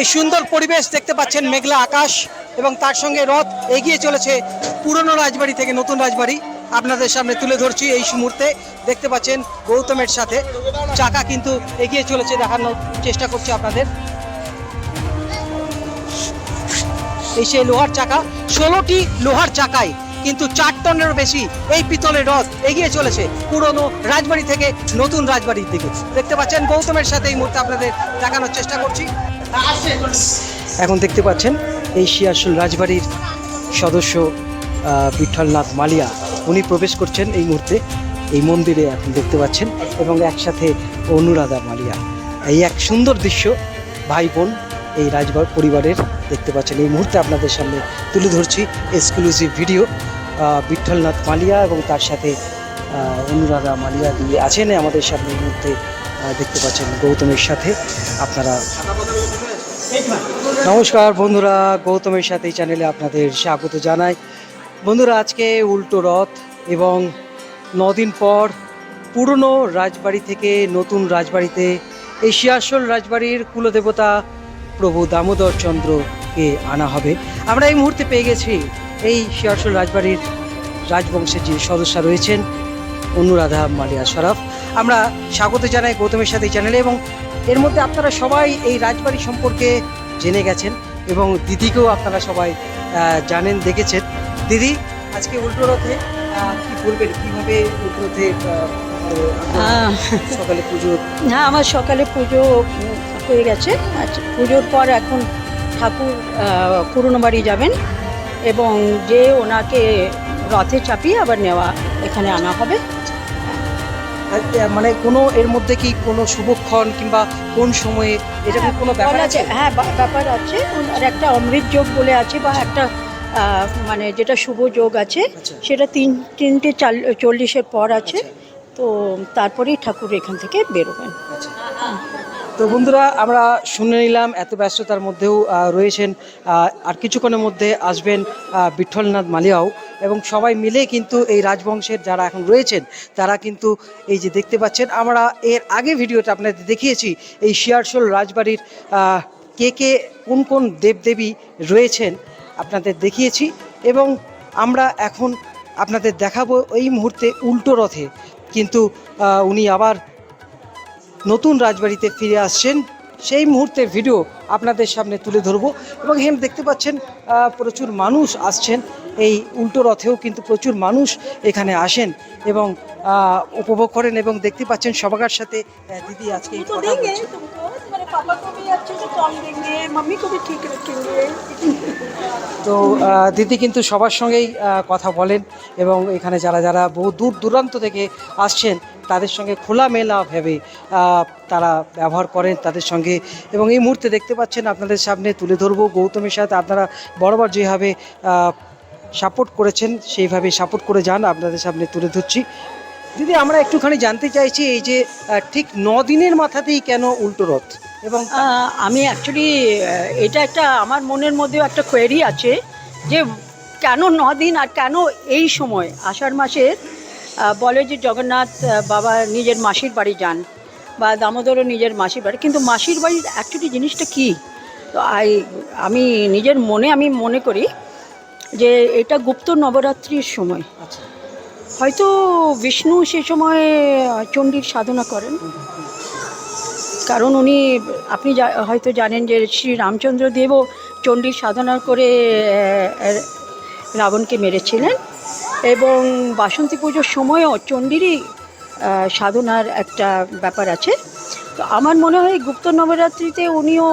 এই সুন্দর পরিবেশ দেখতে পাচ্ছেন মেঘলা আকাশ এবং তার সঙ্গে রথ এগিয়ে চলেছে পুরনো রাজবাড়ি থেকে নতুন রাজবাড়ি। আপনাদের সামনে তুলে ধরছি এই মুহূর্তে। দেখতে পাচ্ছেন গৌতমের সাথে। চাকা কিন্তু এগিয়ে চলেছে দেখানোর চেষ্টা করছি আপনাদের। এই সেই লোহার চাকা, ষোলোটি লোহার চাকায় কিন্তু চার টনেরও বেশি এই পিতলের রথ এগিয়ে চলেছে পুরনো রাজবাড়ি থেকে নতুন রাজবাড়ির দিকে। দেখতে পাচ্ছেন গৌতমের সাথে এই মুহূর্তে আপনাদের দেখানোর চেষ্টা করছি। এখন দেখতে পাচ্ছেন এই শিয়াসুল রাজবাড়ির সদস্য আহ, বিঠ্ঠলনাথ মালিয়া। উনি প্রবেশ করছেন এই মুহূর্তে এই মন্দিরে এখন দেখতে পাচ্ছেন এবং একসাথে অনুরাধা মালিয়া। এই এক সুন্দর দৃশ্য ভাই বোন এই রাজবাড় পরিবারের দেখতে পাচ্ছেন। এই মুহূর্তে আপনাদের সামনে তুলে ধরছি এক্সক্লুসিভ ভিডিও আহ, বিঠ্ঠলনাথ মালিয়া এবং তার সাথে অনুরাধা মালিয়া দিয়ে আছেন। আমাদের সামনে মধ্যে দেখতে পাচ্ছেন গৌতমের সাথে আপনারা। নমস্কার বন্ধুরা গৌতমের সাথে এই চ্যানেলে আপনাদের স্বাগত জানাই। বন্ধুরা আজকে উল্টো রথ এবং নদিন পর পুরনো রাজবাড়ি থেকে নতুন রাজবাড়িতে এই শিয়াসল রাজবাড়ির কুলদেবতা প্রভু দামোদর চন্দ্রকে আনা হবে। আমরা এই মুহূর্তে পেয়ে গেছি এই শিয়াসল রাজবাড়ির রাজবংশের যে সদস্য রয়েছেন অনুরাধা মালিয়া শরাফ আমরা স্বাগত জানাই গৌতমের সাথে এই চ্যানেলে এবং এর মধ্যে আপনারা সবাই এই রাজবাড়ি সম্পর্কে জেনে গেছেন এবং দিদিকেও আপনারা সবাই জানেন দেখেছেন। দিদি আজকে উল্টো রথে কি বলবেন? কীভাবে উল্টো রথে সকালে পুজো? হ্যাঁ আমার সকালে পুজো হয়ে গেছে। আচ্ছা পুজোর পর এখন ঠাকুর পুরনো বাড়ি যাবেন। এবং যে ওনাকে রথে চাপিয়ে আবার নেওয়া এখানে আনা হবে। মানে কোনো এর মধ্যে কি কোনো শুভক্ষণ কিংবা কোন সময়ে এরকম কোনো ব্যাপার আছে? হ্যাঁ ব্যাপার আছে। আর একটা অমৃত যোগ বলে আছে বা একটা মানে যেটা শুভ যোগ আছে আচ্ছা। সেটা তিন তিনটে চাল চল্লিশের পর আছে। তো তারপরেই ঠাকুর এখান থেকে বেরোবেন। আচ্ছা। তো বন্ধুরা আমরা শুনে নিলাম এত ব্যস্ততার মধ্যেও রয়েছেন আর কিছুক্ষণের মধ্যে আসবেন আহ, বিঠ্ঠলনাথ মালিয়াও এবং সবাই মিলে কিন্তু এই রাজবংশের যারা এখন রয়েছেন তারা কিন্তু এই যে দেখতে পাচ্ছেন আমরা এর আগে ভিডিওটা আপনাদের দেখিয়েছি এই শিয়ারশোল রাজবাড়ির কে কে কোন কোন দেবদেবী রয়েছেন আপনাদের দেখিয়েছি এবং আমরা এখন আপনাদের দেখাবো এই মুহূর্তে উল্টো রথে। কিন্তু উনি আবার নতুন রাজবাড়িতে ফিরে আসছেন। সেই মুহূর্তের ভিডিও আপনাদের সামনে তুলে ধরবো এবং এখানে দেখতে পাচ্ছেন প্রচুর মানুষ আসছেন। এই উল্টো রথেও কিন্তু প্রচুর মানুষ এখানে আসেন এবং উপভোগ করেন এবং দেখতে পাচ্ছেন সবার সাথে দিদি আজকে এই কথা বলছে। তো দিদি কিন্তু সবার সঙ্গেই কথা বলেন এবং এখানে যারা যারা বহু দূর দূরান্ত থেকে আসছেন তাদের সঙ্গে খোলামেলা ভেবে আহ, তারা ব্যবহার করেন তাদের সঙ্গে। এবং এই মুহূর্তে দেখতে পাচ্ছেন আপনাদের সামনে তুলে ধরবো গৌতমের সাথে। আপনারা বরাবর যেভাবে সাপোর্ট করেছেন সেইভাবে সাপোর্ট করে যান। আপনাদের সামনে তুলে ধরছি। দিদি আমরা একটুখানি জানতে চাইছি এই যে ঠিক ন দিনের মাথাতেই কেন উল্টো রথ? এবং আমি অ্যাকচুয়ালি এটা একটা আমার মনের মধ্যেও একটা কোয়েরি আছে যে কেন ন দিন আর কেন এই সময়? আষাঢ় মাসের বলে যে জগন্নাথ বাবা নিজের মাসির বাড়ি যান বা দামোদরও নিজের মাসির বাড়ি। কিন্তু মাসির বাড়ির অ্যাকচুয়ালি জিনিসটা কী? তো আই আমি নিজের মনে আমি মনে করি যে এটা গুপ্ত নবরাত্রির সময়। আচ্ছা। হয়তো বিষ্ণু সে সময় চণ্ডীর সাধনা করেন। কারণ উনি আপনি হয়তো জানেন যে শ্রী রামচন্দ্র দেবও চণ্ডীর সাধনা করে রাবণকে মেরেছিলেন। এবং বাসন্তী পুজোর সময়ও চণ্ডীরই সাধনার একটা ব্যাপার আছে। তো আমার মনে হয় গুপ্ত নবরাত্রিতে উনিও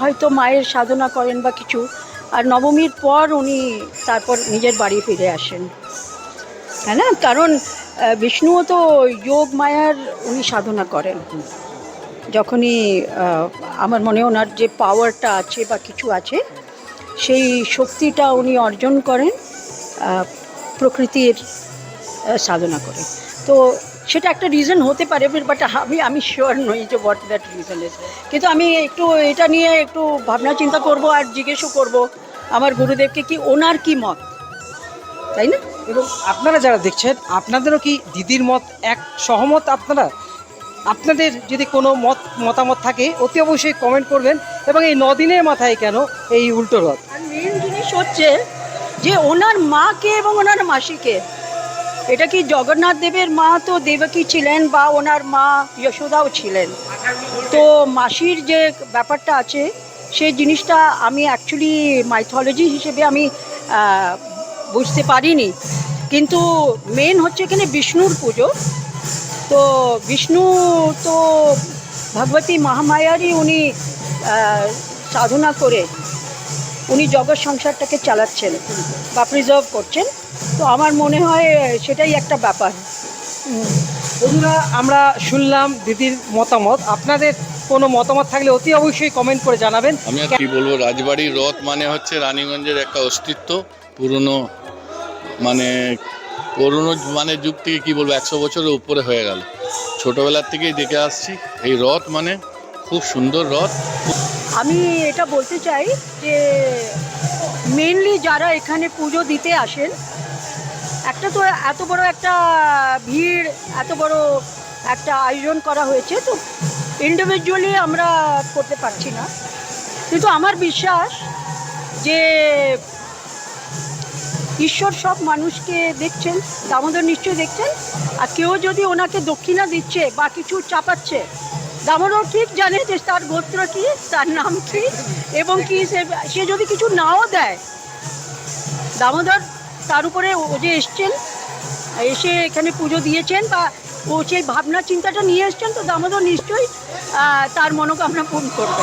হয়তো মায়ের সাধনা করেন বা কিছু, আর নবমীর পর উনি তারপর নিজের বাড়ি ফিরে আসেন। হ্যাঁ না? কারণ বিষ্ণুও তো যোগ মায়ার উনি সাধনা করেন। যখনই আমার মনে ওনার যে পাওয়ারটা আছে বা কিছু আছে, সেই শক্তিটা উনি অর্জন করেন। প্রকৃতির সাধনা করে। তো সেটা একটা রিজন হতে পারে বাট আমি আমি শিওর নই যে হোয়াট দ্যাট রিজন ইজ কিন্তু আমি একটু এটা নিয়ে একটু ভাবনা চিন্তা করব আর জিজ্ঞেসও করব আমার গুরুদেবকে কি ওনার কি মত? তাই না? এবং আপনারা যারা দেখছেন আপনাদেরও কি দিদির মত এক সহমত আপনারা? আপনাদের যদি কোনো মত মতামত থাকে অতি অবশ্যই কমেন্ট করবেন। এবং এই নদিনের মাথায় কেন এই উল্টো রথ? আর মেন জিনিস হচ্ছে যে ওনার মাকে এবং ওনার মাসিকে। এটা কি জগন্নাথ দেবের মা তো দেবকী ছিলেন বা ওনার মা যশোদাও ছিলেন। তো মাসির যে ব্যাপারটা আছে সেই জিনিসটা আমি অ্যাকচুয়ালি মাইথোলজি হিসেবে আমি বুঝতে পারিনি। কিন্তু মেন হচ্ছে এখানে বিষ্ণুর পুজো। তো বিষ্ণু তো ভগবতী মহামায়ারই উনি সাধনা করে। উনি জগৎ সংসারটাকে চালাচ্ছেন বা প্রিজার্ভ করছেন। তো আমার মনে হয় সেটাই একটা ব্যাপার। বন্ধুরা আমরা শুনলাম দিদির মতামত। আপনাদের কোনো মতামত থাকলে অতি অবশ্যই কমেন্ট করে জানাবেন। আমি আর কি বলব রাজবাড়ির রথ মানে হচ্ছে রানীগঞ্জের একটা অস্তিত্ব। পুরনো মানে পুরনো মানে যুগ থেকে কি বলব একশো বছরের উপরে হয়ে গেল। ছোটবেলার থেকেই দেখে আসছি এই রথ মানে খুব সুন্দর রথ। আমি এটা বলতে চাই যে মেনলি যারা এখানে পুজো দিতে আসেন, একটা তো এত বড় একটা ভিড়, এত বড় একটা আয়োজন করা হয়েছে তো ইন্ডিভিজুয়ালি আমরা করতে পারছি না। কিন্তু আমার বিশ্বাস যে ঈশ্বর সব মানুষকে দেখছেন, দামোদর নিশ্চয়ই দেখছেন, আর কেউ যদি ওনাকে দক্ষিণা দিচ্ছে বা কিছু চাপাচ্ছে দামোদর ঠিক জানে যে তার গোত্র কি, তার নাম কি, এবং কি সে সে যদি কিছু নাও দেয়, দামোদর তার উপরে ও যে এসছেন, এসে এখানে পুজো দিয়েছেন বা ও সেই ভাবনা চিন্তাটা নিয়ে এসছেন, তো দামোদর নিশ্চয়ই তার মনোকামনা পূর্ণ করবে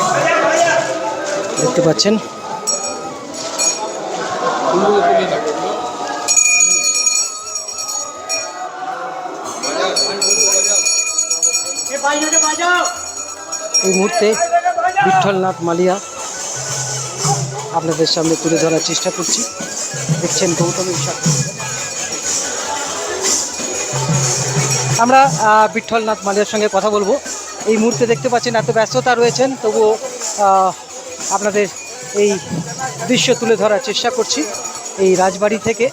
দেখতে পাচ্ছেন। এই মুহূর্তে বিঠ্ঠলনাথ মালিয়া আপনাদের সামনে তুলে ধরার চেষ্টা করছি। দেখছেন গৌতমের সাথে আমরা আহ, বিঠ্ঠলনাথ মালিয়ার সঙ্গে কথা বলব। এই মুহূর্তে দেখতে পাচ্ছেন এত ব্যস্ততা রয়েছেন তবুও আপনাদের এই দৃশ্য তুলে ধরার চেষ্টা করছি। এই রাজবাড়ি থেকে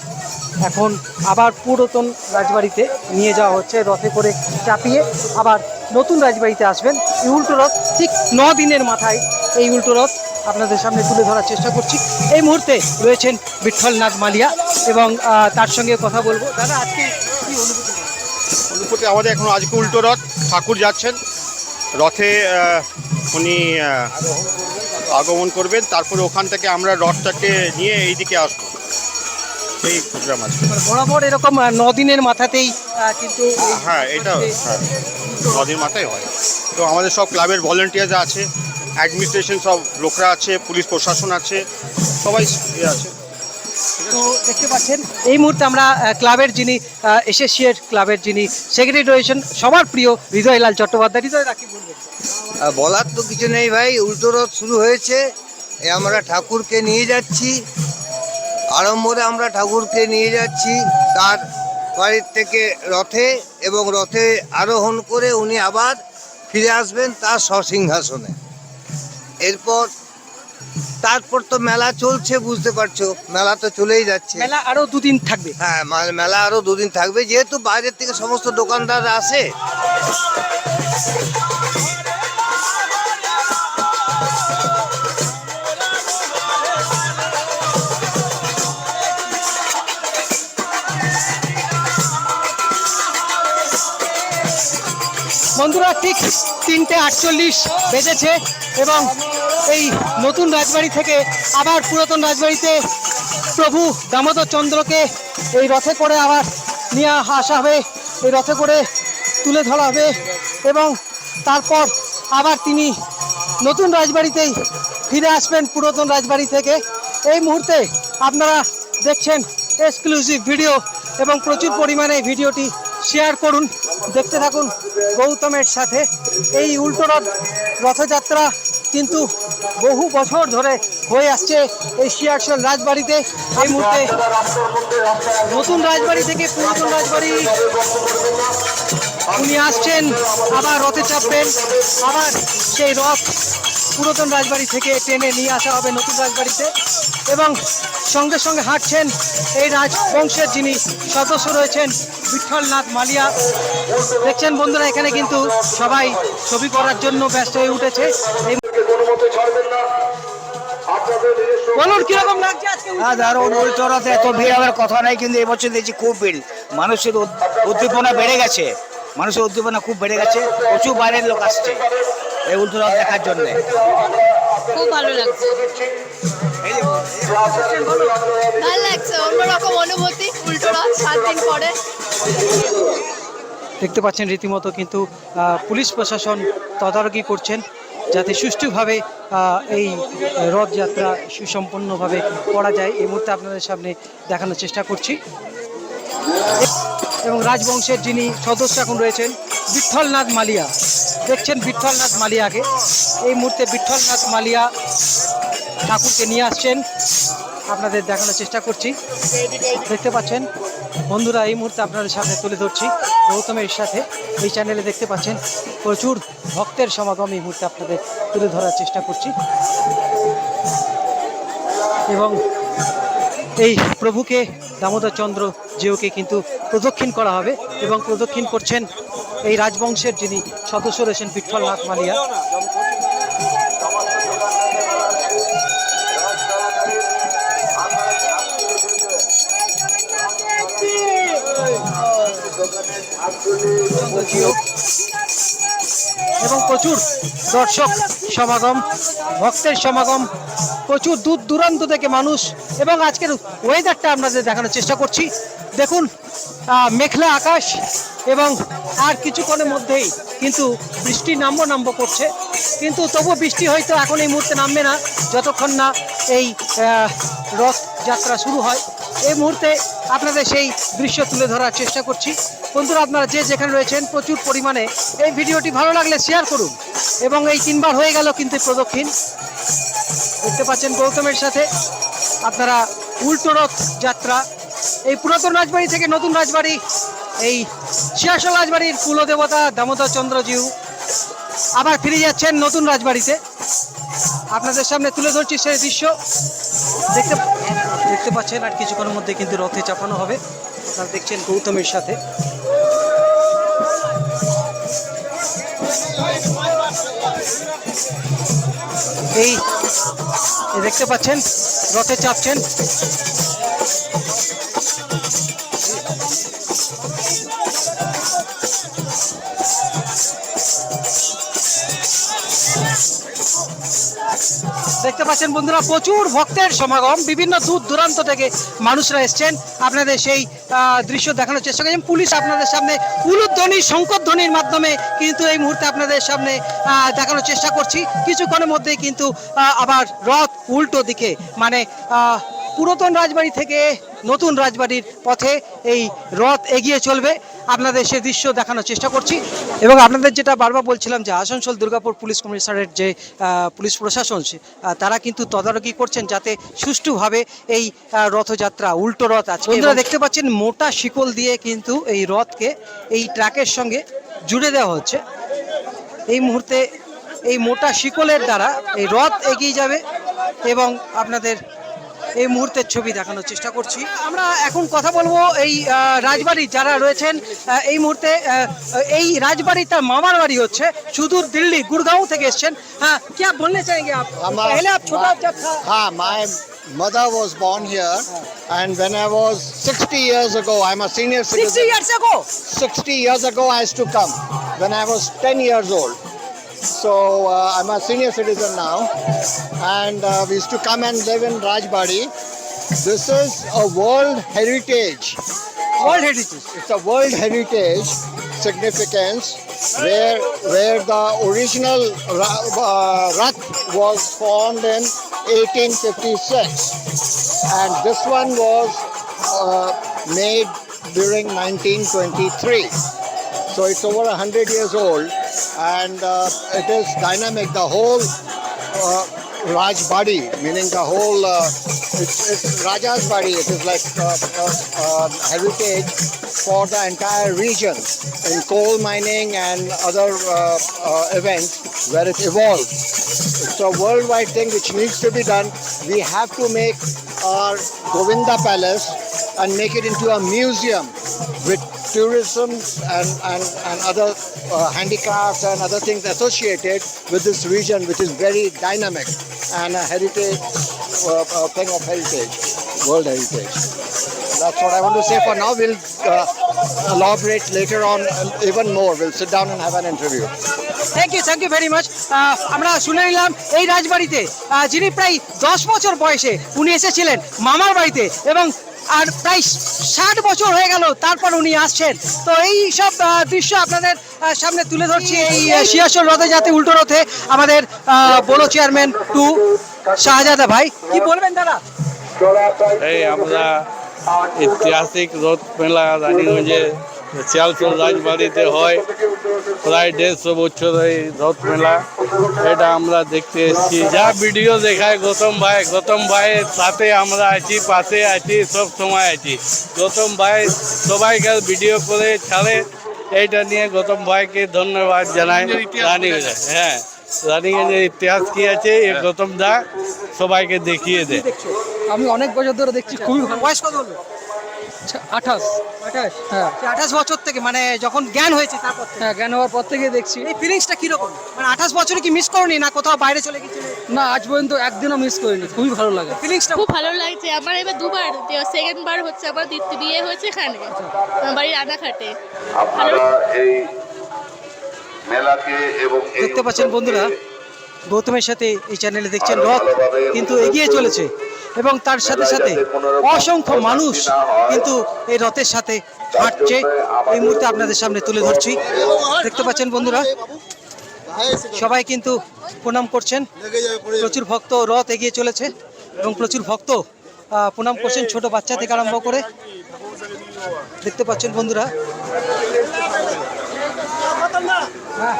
এখন আবার পুরাতন রাজবাড়িতে নিয়ে যাওয়া হচ্ছে রথে করে চাপিয়ে আবার নতুন রাজবাড়িতে আসবেন। এই উল্টো রথ ঠিক ন দিনের মাথায় এই উল্টো রথ আপনাদের সামনে তুলে ধরার চেষ্টা করছি। এই মুহূর্তে রয়েছেন বিঠ্ঠলনাথ মালিয়া এবং তার সঙ্গে কথা বলব। দাদা আজকে কি অনুভূতি? অনুপতি আমাদের এখন আজকে উল্টো রথ। ঠাকুর যাচ্ছেন। রথে উনি আগমন করবেন। তারপরে ওখান থেকে আমরা রথটাকে নিয়ে এইদিকে আসব। এই প্রোগ্রাম আছে। বরাবর এরকম দিনের মাথাতেই কিন্তু হ্যাঁ এটা হ্যাঁ। নদীর মাথায় হয়। তো আমাদের সব ক্লাবের ভলেন্টিয়ার্স আছে অ্যাডমিনিস্ট্রেশন সব লোকরা আছে পুলিশ প্রশাসন আছে সবাই ইয়ে আছে। তো দেখতে পাচ্ছেন এই মুহূর্তে আমরা ক্লাবের যিনি এসএসসিএর ক্লাবের যিনি সেক্রেটারি রয়েছেন সবার প্রিয় হৃদয়লাল চট্টোপাধ্যায়। হৃদয় রাখি বলবেন। বলার তো কিছু নেই ভাই উল্টো রথ শুরু হয়েছে এ আমরা ঠাকুরকে নিয়ে যাচ্ছি আড়ম্বরে আমরা ঠাকুরকে নিয়ে যাচ্ছি তার বাড়ির থেকে রথে এবং রথে আরোহণ করে উনি আবার ফিরে আসবেন তার সসিংহাসনে এরপর তারপর তো মেলা চলছে বুঝতে পারছ? মেলা তো চলেই যাচ্ছে। মেলা আরও দুদিন থাকবে। হ্যাঁ মেলা আরও দুদিন থাকবে। যেহেতু বাইরের থেকে সমস্ত দোকানদার আসে বন্ধুরা ঠিক তিনটে আটচল্লিশ বেজেছে এবং এই নতুন রাজবাড়ি থেকে আবার পুরাতন রাজবাড়িতে প্রভু দামোদর চন্দ্রকে এই রথে করে আবার নিয়ে আসা হবে, এই রথে করে তুলে ধরা হবে এবং তারপর আবার তিনি নতুন রাজবাড়িতেই ফিরে আসবেন পুরাতন রাজবাড়ি থেকে। এই মুহূর্তে আপনারা দেখছেন এক্সক্লুসিভ ভিডিও এবং প্রচুর পরিমাণে ভিডিওটি শেয়ার করুন। দেখতে থাকুন গৌতমের সাথে। এই উল্টো রথ রথযাত্রা কিন্তু বহু বছর ধরে হয়ে আসছে এই শিয়ারশোল রাজবাড়িতে। এই মুহূর্তে নতুন রাজবাড়ি থেকে পুরাতন রাজবাড়ি উনি আসছেন, আবার রথে চাপবেন, আবার সেই রথ পুরাতন রাজবাড়ি থেকে টেনে নিয়ে আসা হবে নতুন রাজবাড়িতে। এবং সঙ্গে সঙ্গে হাঁটছেন এই রাজবংশের যিনি সদস্য রয়েছেন, বিঠলনাথ মালিয়া। দেখছেন বন্ধুরা, এখানে কিন্তু সবাই ছবি করার জন্য ব্যস্ত হয়ে উঠেছে। কীরকম হ্যাঁ ভিড় কথা নাই কিন্তু এবছর খুব ভিড়। মানুষের উদ- উদ্দীপনা বেড়ে গেছে। মানুষের উদ্দীপনা খুব বেড়ে গেছে। প্রচুর বাইরের লোক আসছে। এই উল্টোরথ দেখার জন্য। খুব ভালো লাগছে। ভালো লাগছে অন্যরকম অনুভূতি উল্টোরা সাত দিন পরে। দেখতে পাচ্ছেন রীতিমতো কিন্তু আহ, পুলিশ প্রশাসন তদারকি করছেন যাতে সুষ্ঠুভাবে আহ, এই রথযাত্রা সুসম্পন্নভাবে করা যায়। এই মুহূর্তে আপনাদের সামনে দেখানোর চেষ্টা করছি। এবং রাজবংশের যিনি সদস্য এখন রয়েছেন বিঠলনাথ মালিয়া। দেখছেন বিঠ্ঠলনাথ মালিয়াকে। এই মুহূর্তে বিঠ্ঠলনাথ মালিয়া ঠাকুরকে নিয়ে আসছেন। আপনাদের দেখানোর চেষ্টা করছি। দেখতে পাচ্ছেন, বন্ধুরা, এই মুহূর্তে আপনাদের সামনে তুলে ধরছি গৌতমের সাথে। এই চ্যানেলে দেখতে পাচ্ছেন, প্রচুর ভক্তের সমাগম এই মুহূর্তে আপনাদের তুলে ধরার চেষ্টা করছি। এবং এই প্রভুকে দামোদর চন্দ্র জিওকে কিন্তু প্রদক্ষিণ করা হবে এবং প্রদক্ষিণ করছেন এই রাজবংশের যিনি সদস্য রয়েছেন বিঠ্ঠলনাথ মালিয়া। এবং প্রচুর দর্শক সমাগম, ভক্তের সমাগম, প্রচুর দূর দূরান্ত থেকে মানুষ এবং আজকের ওয়েদারটা আপনাদের দেখানোর চেষ্টা করছি, দেখুন মেঘলা আকাশ এবং আর কিছুক্ষণের মধ্যেই কিন্তু বৃষ্টি নামবো নামবো করছে। কিন্তু তবু বৃষ্টি হয়তো এখন এই মুহূর্তে নামবে না যতক্ষণ না এই আহ, রথযাত্রা শুরু হয়। এই মুহূর্তে আপনাদের সেই দৃশ্য তুলে ধরার চেষ্টা করছি। বন্ধুরা আপনারা যে যেখানে রয়েছেন প্রচুর পরিমাণে এই ভিডিওটি ভালো লাগলে শেয়ার করুন এবং এই তিনবার হয়ে গেল কিন্তু প্রদক্ষিণ। দেখতে পাচ্ছেন গৌতমের সাথে আপনারা উল্টো রথ যাত্রা। এই পুরাতন রাজবাড়ি থেকে নতুন রাজবাড়ি এই শিয়াশল রাজবাড়ির কুলদেবতা দামোদর চন্দ্রজিউ। আবার ফিরে যাচ্ছেন নতুন রাজবাড়িতে। আপনাদের সামনে তুলে ধরছি সেই দৃশ্য। দেখতে দেখতে পাচ্ছেন আর কিছুক্ষণের মধ্যে কিন্তু রথে চাপানো হবে। আপনারা দেখছেন গৌতমের সাথে। এই এই দেখতে পাচ্ছেন, রথে চাপছেন। দেখতে পাচ্ছেন বন্ধুরা, প্রচুর ভক্তের সমাগম। বিভিন্ন দূর দূরান্ত থেকে মানুষরা এসছেন আপনাদের সেই দৃশ্য দেখানোর চেষ্টা করছেন পুলিশ আপনাদের সামনে উলুধ্বনি, শঙ্করধ্বনির মাধ্যমে কিন্তু এই মুহূর্তে আপনাদের সামনে দেখানোর চেষ্টা করছি। কিছুক্ষণের মধ্যেই কিন্তু আবার রথ উল্টো দিকে মানে পুরাতন রাজবাড়ি থেকে নতুন রাজবাড়ির পথে এই রথ এগিয়ে চলবে। আপনাদের সে দৃশ্য দেখানোর চেষ্টা করছি। এবং আপনাদের যেটা বারবার বলছিলাম যে আসানসোল দুর্গাপুর পুলিশ কমিশনারের যে পুলিশ প্রশাসন তারা কিন্তু তদারকি করছেন যাতে সুষ্ঠুভাবে এই রথযাত্রা উল্টো রথ আছে বন্ধুরা দেখতে পাচ্ছেন মোটা শিকল দিয়ে কিন্তু এই রথকে এই ট্রাকের সঙ্গে জুড়ে দেওয়া হচ্ছে। এই মুহূর্তে এই মোটা শিকলের দ্বারা এই রথ এগিয়ে যাবে এবং আপনাদের এই মুহূর্তের ছবি দেখানোর চেষ্টা করছি আমরা এখন কথা বলব এই রাজবাড়ি যারা রয়েছেন এই মুহূর্তে এই রাজবাড়ি তার মামার বাড়ি হচ্ছে সুদূর দিল্লি গুড়গাঁও থেকে এসছেন হ্যাঁ কি আপ হ্যাঁ mother was born here and when I was 60 years ago, I'm a senior citizen. 60 years ago? 60 years ago I used to come when I was 10 years old. So uh, I'm a senior citizen now, and uh, we used to come and live in Rajbari. This is a World Heritage. world heritage It's a World Heritage significance where where the original uh, Rath was formed in 1856, and this one was uh, made during 1923. So it's over 100 years old, and uh, it is dynamic. The whole uh, Raj body, meaning the whole, uh, it's, it's Raja's body. It is like uh, uh, uh, heritage for the entire region in coal mining and other uh, events where it evolved. It's It's a worldwide thing which needs to be done. We have to make our Govinda Palace and make it into a museum with tourism and, and, and other uh, handicrafts and other things associated with this region, which is very dynamic and a heritage uh, uh, thing of heritage, world heritage. That's what I want to say for now. We'll uh, elaborate later on uh, even more. We'll sit down and have an interview. Thank you thank you very much আমরা শুনে নিলাম এই রাজবাড়িতে আহ, যিনি প্রায় দশ বছর বয়সে উনি এসেছিলেন মামার বাড়িতে এবং আর প্রায় ষাট বছর হয়ে গেল, তারপর উনি আসছেন। তো এই সব দৃশ্য আপনাদের সামনে তুলে ধরছি। এই শিয়াসল রথে যাতে উল্টো রথে আমাদের বলো চেয়ারম্যান টু শাহজাদা ভাই। কি বলবেন দাদা এই আমরা ঐতিহাসিক রথ মেলা রানীগঞ্জে শিয়ালচর রাজবাড়িতে হয়। প্রায় দেড়শো বছর এই রথ মেলা। এটা আমরা দেখতে এসেছি। যা ভিডিও দেখায় গৌতম ভাই গৌতম ভাইয়ের সাথে আমরা আছি পাশে আছি সব সময় আছি। গৌতম ভাই সবাইকে ভিডিও করে ছাড়ে। এইটা নিয়ে গৌতম ভাইকে ধন্যবাদ জানাই। রানীগঞ্জে হ্যাঁ রানীগঞ্জের ইতিহাস কি আছে? এ গৌতম দা সবাইকে দেখিয়ে দেয় আমি অনেক বছর ধরে দেখছি। খুবই ভালো বয়স কত হলো? আঠাশ। আঠাশ? হ্যাঁ। আঠাশ বছর থেকে মানে যখন জ্ঞান হয়েছে তারপর হ্যাঁ জ্ঞান হওয়ার পর থেকে দেখছি। এই ফিলিংসটা কীরকম? মানে আঠাশ বছরে কি মিস করনি না কোথাও বাইরে চলে গেছিলে? না আজ পর্যন্ত একদিনও মিস করিনি। খুবই ভালো লাগে। ফিলিংসটা খুব ভালো লাগছে। আমার এবার দুবার সেকেন্ড বার হচ্ছে আমার দ্বিতীয় বিয়ে হয়েছে এখানে আমার বাড়ি রানাঘাটে। ভালো এই মেলাকে এবং দেখতে পাচ্ছেন বন্ধুরা গৌতমের সাথে এই চ্যানেলে দেখছেন রথ কিন্তু এগিয়ে চলেছে। এবং তার সাথে সাথে অসংখ্য মানুষ কিন্তু এই রথের সাথে হাঁটছে। এই মুহূর্তে আপনাদের সামনে তুলে ধরছি। দেখতে পাচ্ছেন বন্ধুরা সবাই কিন্তু প্রণাম করছেন। প্রচুর ভক্ত রথ এগিয়ে চলেছে এবং প্রচুর ভক্ত প্রণাম করছেন ছোট বাচ্চা থেকে আরম্ভ করে। দেখতে পাচ্ছেন বন্ধুরা। হ্যাঁ।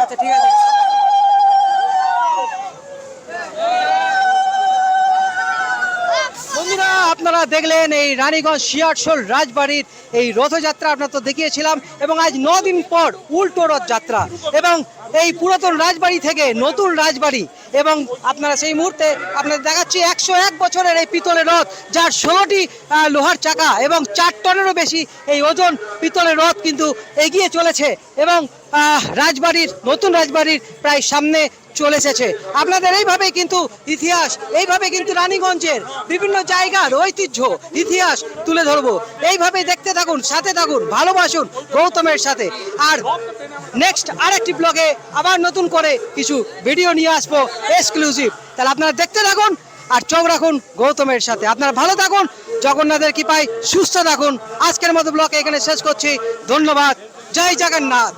আচ্ছা ঠিক আছে। বন্ধুরা, আপনারা দেখলেন এই রানীগঞ্জ শিয়ারশোল রাজবাড়ির এই রথযাত্রা, আপনার তো দেখিয়েছিলাম, এবং আজ দিন পর উল্টো রথযাত্রা, এবং এই পুরাতন রাজবাড়ি থেকে নতুন রাজবাড়ি, এবং আপনারা সেই মুহূর্তে আপনাদের দেখাচ্ছি একশো এক বছরের এই পিতলের রথ, যার ষোলোটি লোহার চাকা এবং চার টনেরও বেশি এই ওজন পিতলের রথ কিন্তু এগিয়ে চলেছে, এবং রাজবাড়ির, নতুন রাজবাড়ির প্রায় সামনে চলে এসেছে। আপনাদের এইভাবেই কিন্তু ইতিহাস, এইভাবে কিন্তু রানীগঞ্জের বিভিন্ন জায়গার ঐতিহ্য, ইতিহাস তুলে ধরবো। এইভাবেই দেখতে থাকুন, সাথে থাকুন, ভালোবাসুন গৌতমের সাথে। আর নেক্সট আরেকটি ব্লগে আবার নতুন করে কিছু ভিডিও নিয়ে আসব এক্সক্লুসিভ তাহলে আপনারা দেখতে থাকুন আর চোখ রাখুন গৌতমের সাথে। আপনারা ভালো থাকুন, জগন্নাথের কৃপায় সুস্থ থাকুন। আজকের মতো ব্লগ এখানে শেষ করছি। ধন্যবাদ। জয় জগন্নাথ।